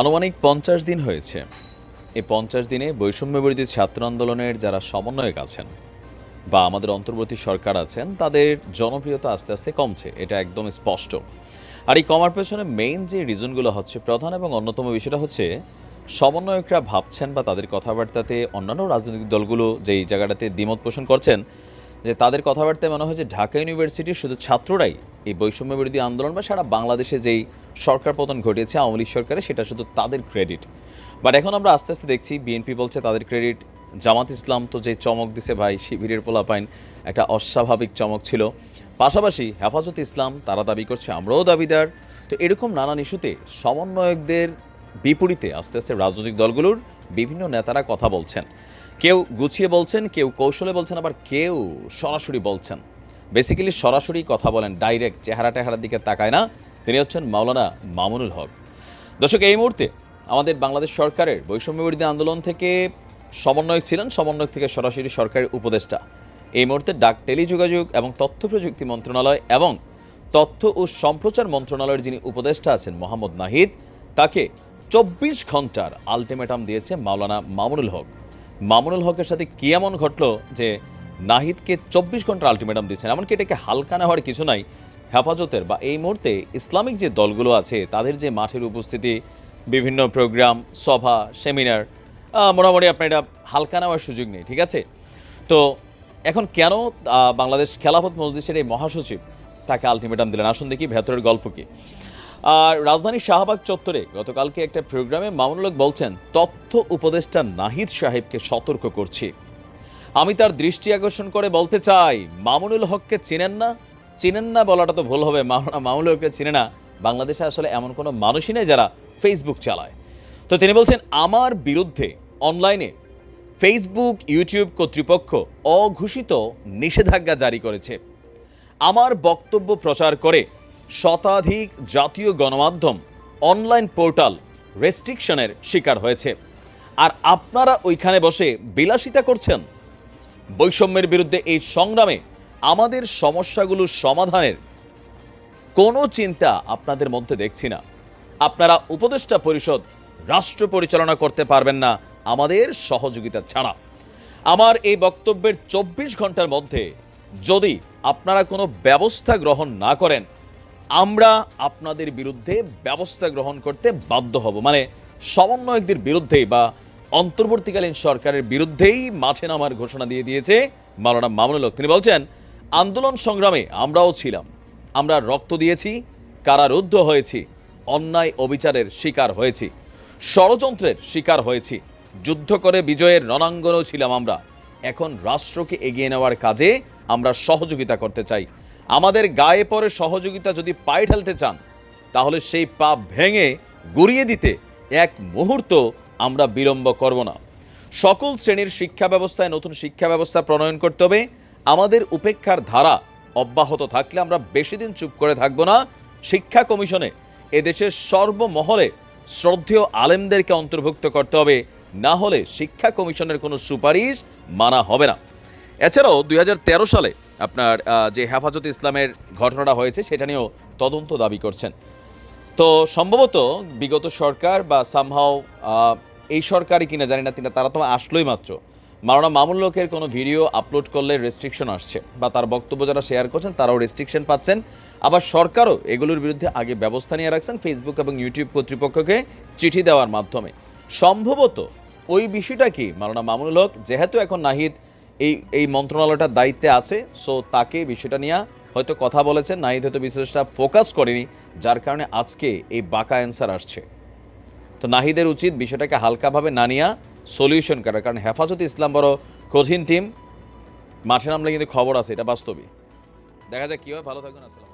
আনুমানিক পঞ্চাশ দিন হয়েছে। এই পঞ্চাশ দিনে বৈষম্য বিরোধী ছাত্র আন্দোলনের যারা সমন্বয়ক আছেন বা আমাদের অন্তর্বর্তী সরকার আছেন, তাদের জনপ্রিয়তা আস্তে আস্তে কমছে, এটা একদম স্পষ্ট। আর এই কমার পেছনে মেইন যে রিজনগুলো হচ্ছে, প্রধান এবং অন্যতম বিষয়টা হচ্ছে, সমন্বয়করা ভাবছেন বা তাদের কথাবার্তাতে অন্যান্য রাজনৈতিক দলগুলো যেই জায়গাটাতে দ্বিমত পোষণ করছেন, যে তাদের কথাবার্তায় মনে হয় যে ঢাকা ইউনিভার্সিটির শুধু ছাত্ররাই এই বৈষম্য বিরোধী আন্দোলন বা সারা বাংলাদেশে যেই সরকার পতন ঘটিয়েছে, আওয়ামী লীগ সরকারের সেটা শুধু তাদের ক্রেডিট বাট এখন আমরা আস্তে আস্তে দেখছি বিএনপি বলছে তাদের ক্রেডিট জামাত ইসলাম তো যে চমক দিছে ভাই শিবিরের পোলাপাইন একটা অস্বাভাবিক চমক ছিল। পাশাপাশি হেফাজত ইসলাম, তারা দাবি করছে আমরাও দাবিদার। তো এরকম নানান ইস্যুতে সমন্বয়কদের বিপরীতে আস্তে আস্তে রাজনৈতিক দলগুলোর বিভিন্ন নেতারা কথা বলছেন। কেউ গুছিয়ে বলছেন, কেউ কৌশলে বলছেন, আবার কেউ সরাসরি বলছেন। বেসিক্যালি সরাসরি কথা বলেন ডাইরেক্ট চেহারা টেহারার দিকে তাকায় না। তিনি হচ্ছেন মাওলানা মামুনুল হক। দর্শক, এই মুহূর্তে আমাদের বাংলাদেশ সরকারের বৈষম্য বিরোধী আন্দোলন থেকে সমন্বয়ক ছিলেন, সমন্বয়ক থেকে সরাসরি সরকারের উপদেষ্টা। এই মুহূর্তে ডাক, টেলিযোগাযোগ এবং তথ্য প্রযুক্তি মন্ত্রণালয় এবং তথ্য ও সম্প্রচার মন্ত্রণালয়ের যিনি উপদেষ্টা আছেন মোহাম্মদ নাহিদ, তাকে চব্বিশ ঘণ্টার আলটিমেটাম দিয়েছে মাওলানা মামুনুল হক। মামুনুল হকের সাথে কি এমন ঘটলো যে নাহিদকে চব্বিশ ঘণ্টার আলটিমেটাম দিচ্ছেন। এমনকি এটাকে হালকা নেওয়ার কিছু নাই। হেফাজতের বা এই মুহূর্তে ইসলামিক যে দলগুলো আছে, তাদের যে মাঠের উপস্থিতি, বিভিন্ন প্রোগ্রাম, সভা, সেমিনার মোটামুটি আপনার এটা হালকা নেওয়ার সুযোগ নেই, ঠিক আছে? তো এখন কেন বাংলাদেশ খেলাফত মজলিসের এই মহাসচিব তাকে আলটিমেটাম দিলেন? আসুন দেখি ভেতরের গল্প কি। আর রাজধানীর শাহবাগ চত্বরে গতকালকে একটা প্রোগ্রামে মামুনুল হক বলছেন, তথ্য উপদেষ্টা নাহিদ সাহেবকে সতর্ক করছি। আমি তার দৃষ্টি আকর্ষণ করে বলতে চাই, মামুনুল হককে চিনেন না? চিনেন না বলাটা তো ভুল হবে মাওলানা মামুনুল হককে চিনে না। বাংলাদেশে আসলে এমন কোনো মানুষই নেই যারা ফেসবুক চালায়। তো তিনি বলছেন, আমার বিরুদ্ধে অনলাইনে ফেসবুক ইউটিউব কর্তৃপক্ষ অঘোষিত নিষেধাজ্ঞা জারি করেছে। আমার বক্তব্য প্রচার করে শতাধিক জাতীয় গণমাধ্যম, অনলাইন পোর্টাল রেস্ট্রিকশনের শিকার হয়েছে। আর আপনারা ওইখানে বসে বিলাসিতা করছেন? বৈষম্যের বিরুদ্ধে এই সংগ্রামে আমাদের সমস্যাগুলো সমাধানের কোনো চিন্তা আপনাদের মধ্যে দেখছি না। আপনারা উপদেষ্টা পরিষদ, রাষ্ট্র পরিচালনা করতে পারবেন না আমাদের সহযোগিতা ছাড়া। আমার এই বক্তব্যের চব্বিশ ঘণ্টার মধ্যে যদি আপনারা কোনো ব্যবস্থা গ্রহণ না করেন, আমরা আপনাদের বিরুদ্ধে ব্যবস্থা গ্রহণ করতে বাধ্য হব। মানে সমন্বয়কদের বিরুদ্ধেই বা অন্তর্বর্তীকালীন সরকারের বিরুদ্ধেই মাঠে নামার ঘোষণা দিয়ে দিয়েছে মাওলানা মামুনুল হক। তিনি বলছেন, আন্দোলন সংগ্রামে আমরাও ছিলাম। আমরা রক্ত দিয়েছি, কারারুদ্ধ হয়েছি, অন্যায় অবিচারের শিকার হয়েছি, ষড়যন্ত্রের শিকার হয়েছি, যুদ্ধ করে বিজয়ের রণাঙ্গনও ছিলাম আমরা। এখন রাষ্ট্রকে এগিয়ে নেওয়ার কাজে আমরা সহযোগিতা করতে চাই। আমাদের গায়ে পরে সহযোগিতা যদি পায়ে ঠেলতে চান, তাহলে সেই পা ভেঙে গড়িয়ে দিতে এক মুহূর্ত আমরা বিলম্ব করব না। সকল শ্রেণির শিক্ষা ব্যবস্থায় নতুন শিক্ষা ব্যবস্থা প্রণয়ন করতে হবে। আমাদের উপেক্ষার ধারা অব্যাহত থাকলে আমরা বেশি দিন চুপ করে থাকব না। শিক্ষা কমিশনে এদেশের সর্বমহলে শ্রদ্ধেয় আলেমদেরকে অন্তর্ভুক্ত করতে হবে। না হলে শিক্ষা কমিশনের কোনো সুপারিশ মানা হবে না। এছাড়াও দুই হাজার তেরো সালে আপনার যে হেফাজত ইসলামের ঘটনাটা হয়েছে, সেটা নিয়েও তদন্ত দাবি করছেন। তো সম্ভবত বিগত সরকার বা সামহাও এই সরকারই কিনা, জানি না তিনি তারা তো আসলোই মাত্র। মাওলানা মামুল লোকের কোনো ভিডিও আপলোড করলে রেস্ট্রিকশন আসছে বা তার বক্তব্য যারা শেয়ার করছেন তারাও রেস্ট্রিকশন পাচ্ছেন। আবার সরকারও এগুলোর বিরুদ্ধে আগে ব্যবস্থা নিয়ে রাখছেন ফেসবুক এবং ইউটিউব কর্তৃপক্ষকে চিঠি দেওয়ার মাধ্যমে। সম্ভবত ওই বিষয়টা কি, মাওলানা মামুনুল হক যেহেতু এখন নাহিদ এই এই মন্ত্রণালয়টার দায়িত্বে আছে সো তাকে বিষয়টা নিয়ে হয়তো কথা বলেছেন নাহিদ হয়তো বিশ্লেষটা ফোকাস করেনি, যার কারণে আজকে এই বাঁকা অ্যান্সার আসছে। তো নাহিদের উচিত বিষয়টাকে হালকাভাবে না নিয়ে সলিউশন করা কারণ হেফাজত ইসলাম বড় কঠিন টিম মাঠে নামলে কিন্তু খবর আছে, এটা বাস্তবই। দেখা যাক কীভাবে ভালো থাকবেন আসসালাম